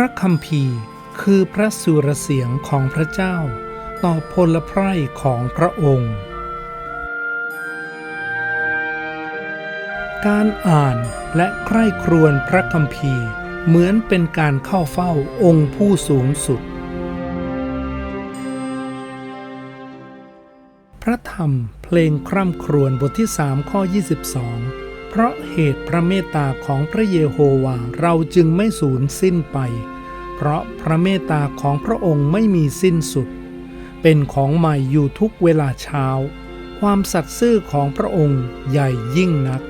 ระคัมภีร์คือพระสุรเสียงของพระเจ้า ต่อพลไพร่ของพระองค์ การอ่านและใคร่ครวญพระคัมภีร์เหมือนเป็นการเข้าเฝ้าองค์ผู้สูงสุด พระธรรมเพลงคร่ำครวญบทที่ 3 ข้อ 22 เพราะเหตุพระเมตตาของพระเยโฮวาเราจึงไม่สูญสิ้นไป เพราะพระเมตตาของพระองค์ไม่มีสิ้นสุด เป็นของใหม่อยู่ทุกเวลาเช้า ความสัตย์ซื่อของพระองค์ใหญ่ยิ่งนัก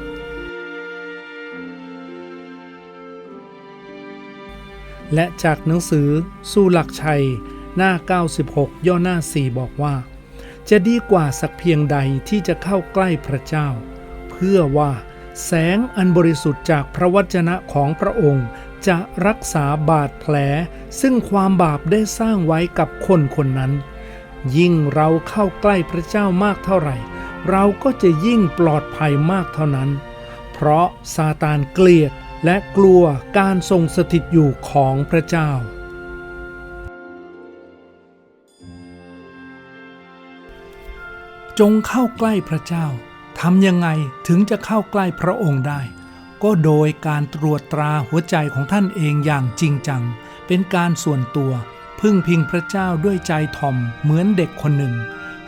และจากหนังสือสู้หลักชัย หน้า 96 ย่อหน้า 4 บอกว่า จะดีกว่าสักเพียงใดที่จะเข้าใกล้พระเจ้า เพื่อว่า แสงอันบริสุทธิ์จากพระวจนะของพระองค์ จะรักษาบาดแผล ซึ่งความบาปได้สร้างไว้กับคนคนนั้น ยิ่งเราเข้าใกล้พระเจ้ามากเท่าไหร่ เราก็จะยิ่งปลอดภัยมากเท่านั้น เพราะซาตานเกลียดและกลัวการทรงสถิตอยู่ของพระเจ้า จงเข้าใกล้พระเจ้า ทำยังไงถึงจะเข้าใกล้พระองค์ได้ ก็โดยการตรวจตราหัวใจของท่านเองอย่างจริงจัง เป็นการส่วนตัว พึ่งพิงพระเจ้าด้วยใจถ่อมเหมือนเด็กคนหนึ่ง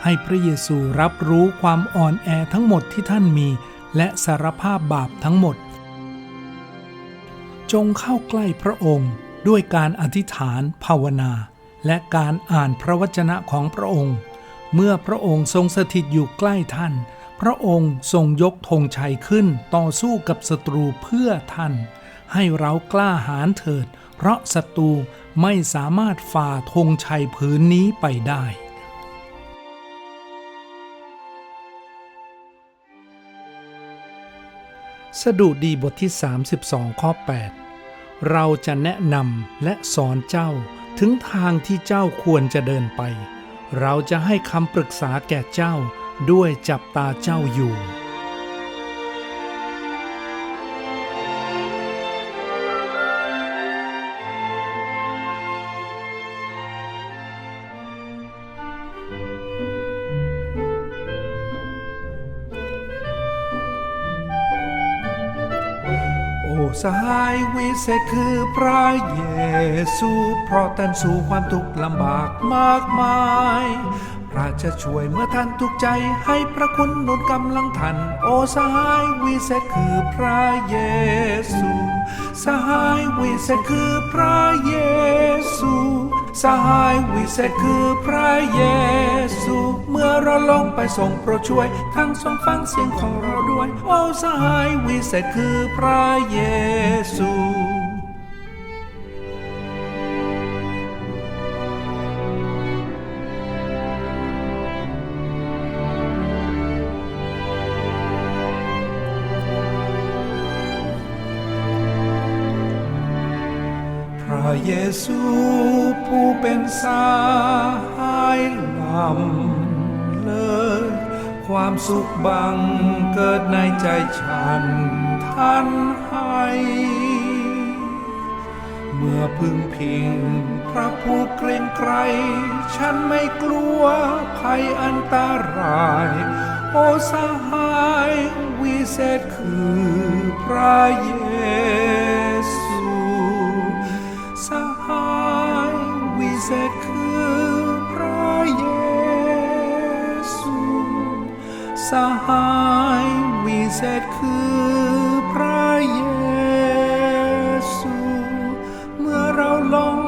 ให้พระเยซูรับรู้ความอ่อนแอทั้งหมดที่ท่านมี และสารภาพบาปทั้งหมด จงเข้าใกล้พระองค์ด้วยการอธิษฐานภาวนา และการอ่านพระวจนะของพระองค์ เมื่อพระองค์ทรงสถิตอยู่ใกล้ท่าน พระองค์ทรงยกธงชัยขึ้นต่อสู้กับศัตรูเพื่อท่าน ให้เรากล้าหาญเถิด เพราะศัตรูไม่สามารถฝ่าธงชัยผืนนี้ไปได้สดุดีบทที่ 32 ข้อ 8 เราจะแนะนำและสอนเจ้าถึงทางที่เจ้าควรจะเดินไป เราจะให้คำปรึกษาแก่เจ้า ด้วยจับตาเจ้าอยู่ สหายวิเศษคือพระเยซู เพราะท่านสู่ความทุกข์ลำบากมากมาย พระจะช่วยเมื่อท่านทุกใจให้พระคุณหนุนกำลังท่านโอสหายวิเศษคือพระเยซู สหายวิเศษคือพระเยซู สหายวิเศษคือพระเยซู เมื่อเราลงไปส่งโปรดช่วย ทั้งทรงฟังเสียงของเราด้วย โอ้สหายวิเศษคือพระเยซู เยซูผู้เป็นสายลำเลยความสุขบังเกิดในใจฉันท่านให้ เมื่อพึ่งพิงพระผู้เกรงไกร ฉันไม่กลัวภัยอันตราย โอสหายวิเศษคือพระเย วิเศษคือพระเยซูสหายวิเศษคือพระเยซู เมื่อเราลง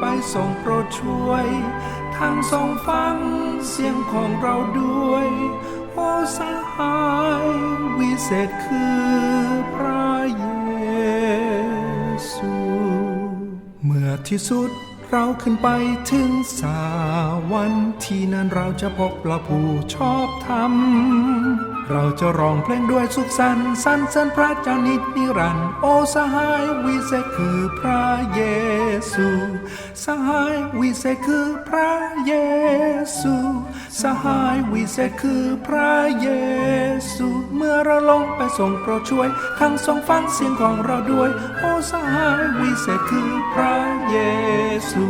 ไปทรงโปรดช่วยทั้งทรงฟังเสียงของเราด้วยโอ้สหายวิเศษคือพระเยซู เมื่อที่สุด เราขึ้นไปถึงสาวันที่นั่นเราจะพบปราผู้ชอบธรรมเราจะร้องเพลงด้วยสุขสันต์สรรเสริญพระเจ้านิจนิรันดร์โอสหายวิเศษคือพระเยซู สหายวิเศษคือพระเยซู สหายวิเศษคือพระเยซู เมื่อเราลงไปส่งโปรดช่วย ทั้งทรงฟังเสียงของเราด้วย โอสหายวิเศษคือพระเยซู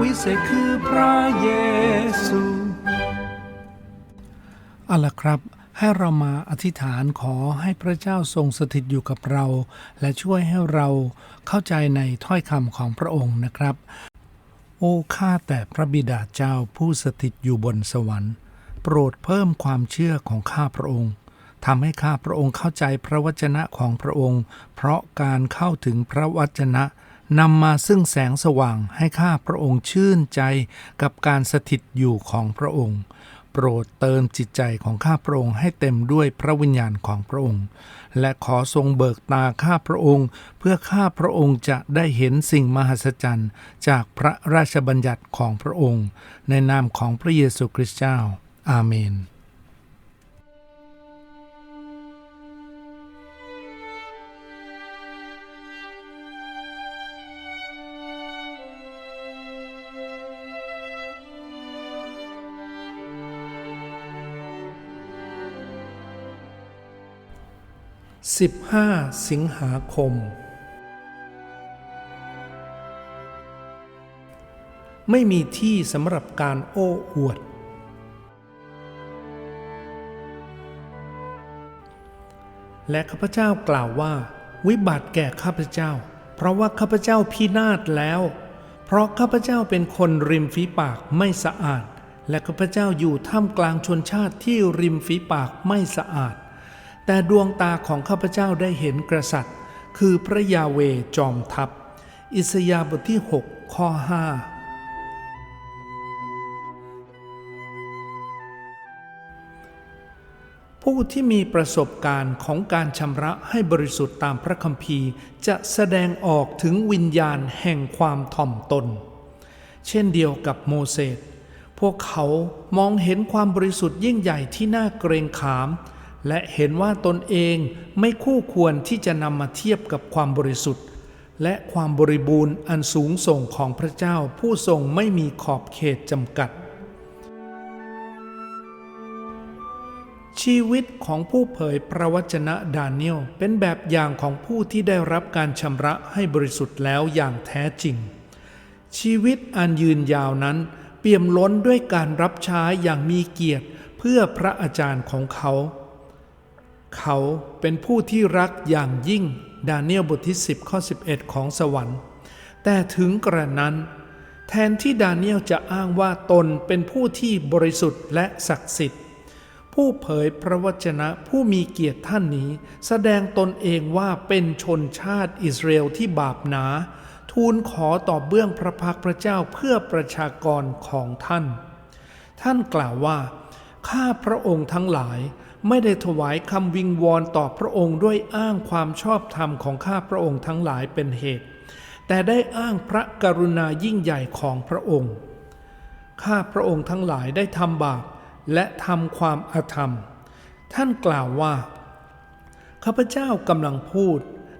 วิเศษคือพระเยซูเอาละครับให้เรามาอธิษฐานขอให้พระเจ้าทรงสถิตอยู่กับเรา และช่วยให้เราเข้าใจในถ้อยคำของพระองค์นะครับ โอ้ข้าแต่พระบิดาเจ้าผู้สถิตอยู่บนสวรรค์ โปรดเพิ่มความเชื่อของข้าพระองค์ทำให้ข้าพระองค์เข้าใจพระวจนะของพระองค์ เพราะการเข้าถึงพระวจนะ นำมาซึ่งแสงสว่างให้ข้าพระองค์ชื่นใจกับการสถิตอยู่ของพระองค์ โปรดเติมจิตใจของข้าพระองค์ให้เต็มด้วยพระวิญญาณของพระองค์ และขอทรงเบิกตาข้าพระองค์ เพื่อข้าพระองค์จะได้เห็นสิ่งมหัศจรรย์ จากพระราชบัญญัติของพระองค์ ในนามของพระเยซูคริสต์เจ้า อาเมน 15 สิงหาคม ไม่มีที่สำหรับการโอ้อวด และข้าพเจ้ากล่าวว่า วิบัติแก่ข้าพเจ้า เพราะว่าข้าพเจ้าพินาศแล้ว เพราะข้าพเจ้าเป็นคนริมฝีปากไม่สะอาด และข้าพเจ้าอยู่ท่ามกลางชนชาติที่ริมฝีปากไม่สะอาด แต่ดวงตาของข้าพเจ้าได้เห็นกษัตริย์ คือพระยาเวจอมทัพ อิสยาบทที่ 6 ข้อ 5 ผู้ที่มีประสบการณ์ของการชำระให้บริสุทธิ์ตามพระคัมภีร์ จะแสดงออกถึงวิญญาณแห่งความถ่อมตน เช่นเดียวกับโมเสสพวกเขามองเห็นความบริสุทธิ์ยิ่งใหญ่ที่น่าเกรงขาม และเห็นว่าตนเองไม่คู่ควรที่จะนำมาเทียบกับความบริสุทธิ์ และความบริบูรณ์อันสูงส่งของพระเจ้าผู้ทรงไม่มีขอบเขตจำกัด ชีวิตของผู้เผยพระวจนะดาเนียลเป็นแบบอย่างของผู้ที่ได้รับการชำระให้บริสุทธิ์แล้วอย่างแท้จริง ชีวิตอันยืนยาวนั้นเปี่ยมล้นด้วยการรับใช้อย่างมีเกียรติเพื่อพระอาจารย์ของเขา เขาเป็นผู้ที่รักอย่างยิ่งดาเนียลบทที่ 10 ข้อ 11 ของสวรรค์ แต่ถึงกระนั้น แทนที่ดาเนียลจะอ้างว่าตนเป็นผู้ที่บริสุทธิ์และศักดิ์สิทธิ์ ผู้เผยพระวจนะผู้มีเกียรติท่านนี้ แสดงตนเองว่าเป็นชนชาติอิสราเอลที่บาปหนา ทูลขอต่อเบื้องพระพักตร์พระเจ้าเพื่อประชากรของท่าน ท่านกล่าวว่า ข้าพระองค์ทั้งหลาย ไม่ได้ถวายคำวิงวอนต่อพระองค์ด้วยอ้างความชอบธรรมของข้าพระองค์ทั้งหลายเป็นเหตุ แต่ได้อ้างพระกรุณายิ่งใหญ่ของพระองค์ ข้าพระองค์ทั้งหลายได้ทำบาปและทำความอาธรรม ท่านกล่าวว่า ข้าพเจ้ากำลังพูด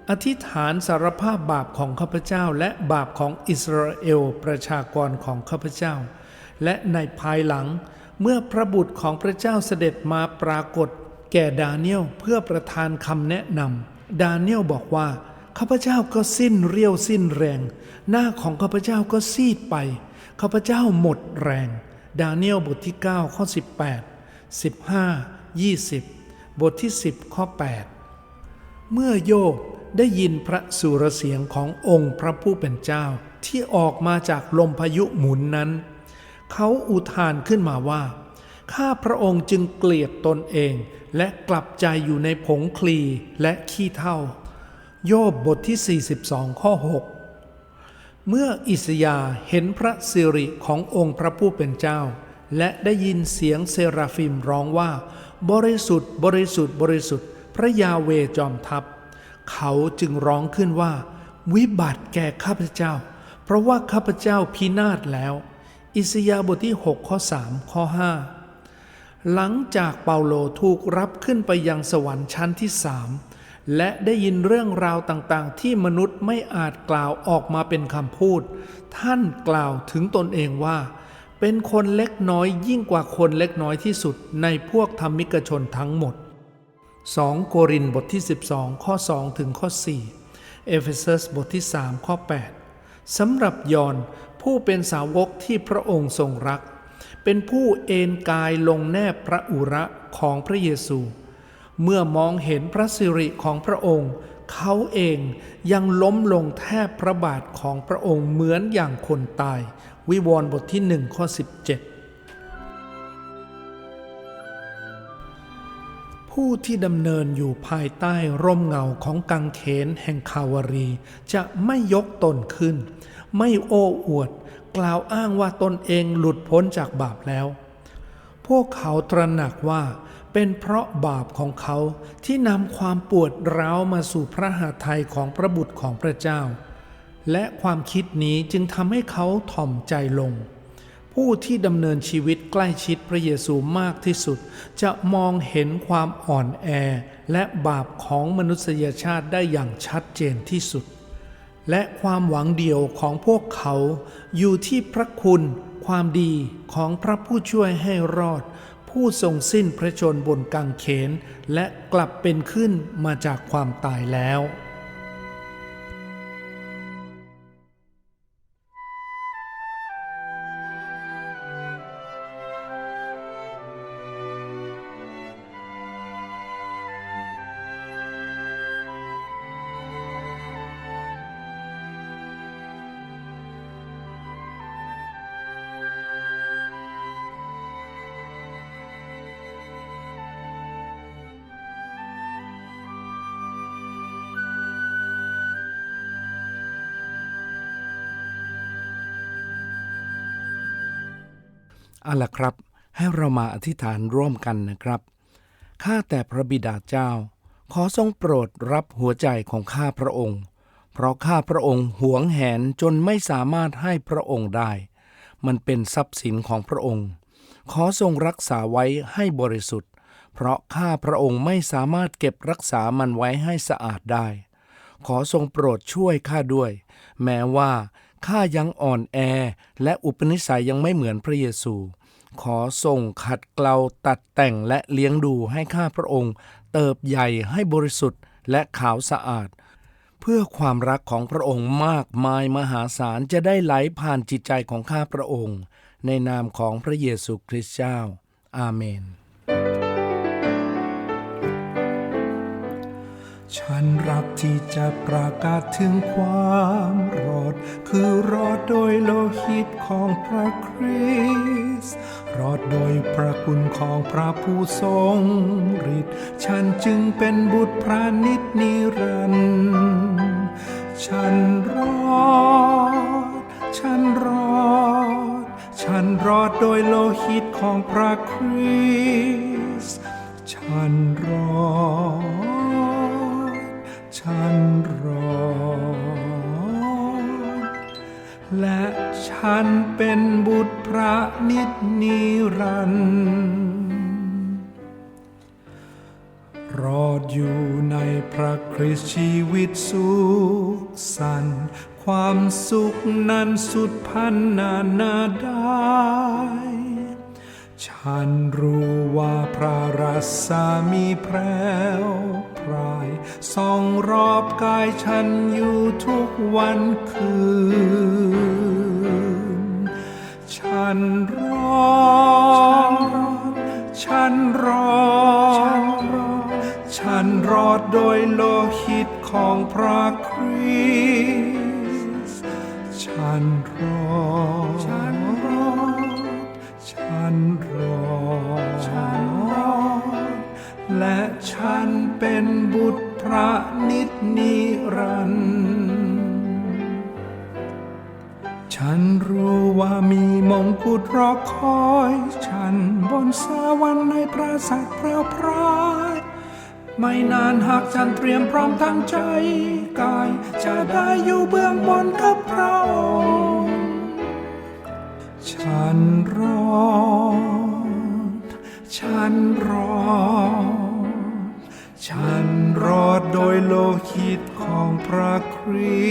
อธิษฐานสารภาพบาปของข้าพเจ้าและบาปของอิสราเอลประชากรของข้าพเจ้า และในภายหลัง เมื่อพระบุตรของพระเจ้าเสด็จมาปรากฏ แก่ดาเนียลเพื่อประทานคำแนะนำดาเนียลบอกว่าข้าพเจ้าก็สิ้นเรี่ยวสิ้นแรง หน้าของข้าพเจ้าก็ซีดไปข้าพเจ้าหมดแรง ดาเนียลบทที่ 9 ข้อ 18 15 20 บทที่ 10 ข้อ 8 เมื่อโยบได้ยินพระสุรเสียงขององค์พระผู้เป็นเจ้าที่ออกมาจากลมพายุหมุนนั้น เขาอุทานขึ้นมาว่า ข้าพระองค์จึงเกลียดตนเอง และกลับใจอยู่ในผงคลีและขี้เท่า โยบบทที่ 42 ข้อ 6 เมื่ออิสยาเห็นพระสิริขององค์พระผู้เป็นเจ้า และได้ยินเสียงเซราฟิมร้องว่า บริสุทธิ์ บริสุทธิ์ บริสุทธิ์ พระยาเวจอมทัพ เขาจึงร้องขึ้นว่า วิบัติแก่ข้าพเจ้า เพราะว่าข้าพเจ้าพินาศแล้ว อิสยาบทที่ 6 ข้อ 3 ข้อ 5 หลังจากเปาโลถูกรับขึ้นไปยังสวรรค์ชั้นที่สามและได้ยินเรื่องราวต่างๆ ที่มนุษย์ไม่อาจกล่าวออกมาเป็นคำพูด ท่านกล่าวถึงตนเองว่า เป็นคนเล็กน้อยยิ่งกว่าคนเล็กน้อยที่สุดในพวกธรรมิกชนทั้งหมด 2 โกรินบทที่ 12 ข้อ 2 ถึงข้อ 4 เอเฟซัสบทที่ 3 ข้อ 8สำหรับยอน ผู้เป็นสาวกที่พระองค์ทรงรัก เป็นผู้เอนกายลงแนบพระอุระของพระเยซู เมื่อมองเห็นพระสิริของพระองค์ เขาเองยังล้มลงแทบพระบาทของพระองค์เหมือนอย่างคนตาย วิวรณ์บทที่หนึ่งข้อ 17 ผู้ที่ดำเนินอยู่ภายใต้ร่มเงาของกังเขนแห่งคาวารี จะไม่ยกตนขึ้น ไม่โอ้อวด กล่าวอ้างว่าตนเองหลุดพ้นจากบาปแล้ว พวกเขาตระหนักว่าเป็นเพราะบาปของเขาที่นำความปวดร้าวมาสู่พระหาไทยของพระบุตรของพระเจ้า และความคิดนี้จึงทำให้เขาถ่อมใจลง ผู้ที่ดำเนินชีวิตใกล้ชิดพระเยซูมากที่สุด จะมองเห็นความอ่อนแอและบาปของมนุษยชาติได้อย่างชัดเจนที่สุด และความหวังเดียวของพวกเขา อยู่ที่พระคุณ ความดีของพระผู้ช่วยให้รอด ผู้ทรงสิ้นพระชนบนกางเขน และกลับเป็นขึ้นมาจากความตายแล้ว เอาละครับ ให้เรามาอธิษฐานร่วมกันนะครับ ข้าแต่พระบิดาเจ้า ขอทรงโปรดรับหัวใจของข้าพระองค์ เพราะข้าพระองค์หวงแหนจนไม่สามารถให้พระองค์ได้ มันเป็นทรัพย์สินของพระองค์ ขอทรงรักษาไว้ให้บริสุทธิ์ เพราะข้าพระองค์ไม่สามารถเก็บรักษามันไว้ให้สะอาดได้ ขอทรงโปรดช่วยข้าด้วย แม้ว่า ข้ายังอ่อนแอและอุปนิสัยยังไม่เหมือนพระเยซู ขอทรงขัดเกลาตัดแต่งและเลี้ยงดูให้ข้าพระองค์ เติบใหญ่ให้บริสุทธิ์และขาวสะอาด เพื่อความรักของพระองค์มากมายมหาศาลจะได้ไหลผ่านจิตใจของข้าพระองค์ ในนามของพระเยซูคริสต์เจ้า อาเมน ฉันรักที่จะประกาศถึงความรอด คือรอดโดยโลหิตของพระคริสต์รอดโดยพระคุณของพระผู้ทรงฤทธิ์ฉันจึงเป็นบุตรพระนิจนิรันดร์ฉันรอด ฉันรอด ฉันรอดโดยโลหิตของพระคริสต์ฉันรอด ฉันเป็นบุตรพระนิจนิรันดร์รอดอยู่ในพระคริสต์ชีวิตสุขสันต์ความสุขนั้นสุดพันนานาได้ ฉันรู้ว่าพระรัศมีแพรวพรายส่องรอบกายฉันอยู่ทุกวันคืน ฉันรอดฉันรอดฉันรอดโดยโลหิตของพระคริสต์ฉันรอด คอยฉันบนสวรรค์ในปราสาทแพรวพรายไม่นานหากฉันเตรียมพร้อมทั้งใจกาย จะได้อยู่เบื้องบนกับพระองค์ฉันรอฉันรอฉันรอดโดยโลหิตของพระคริ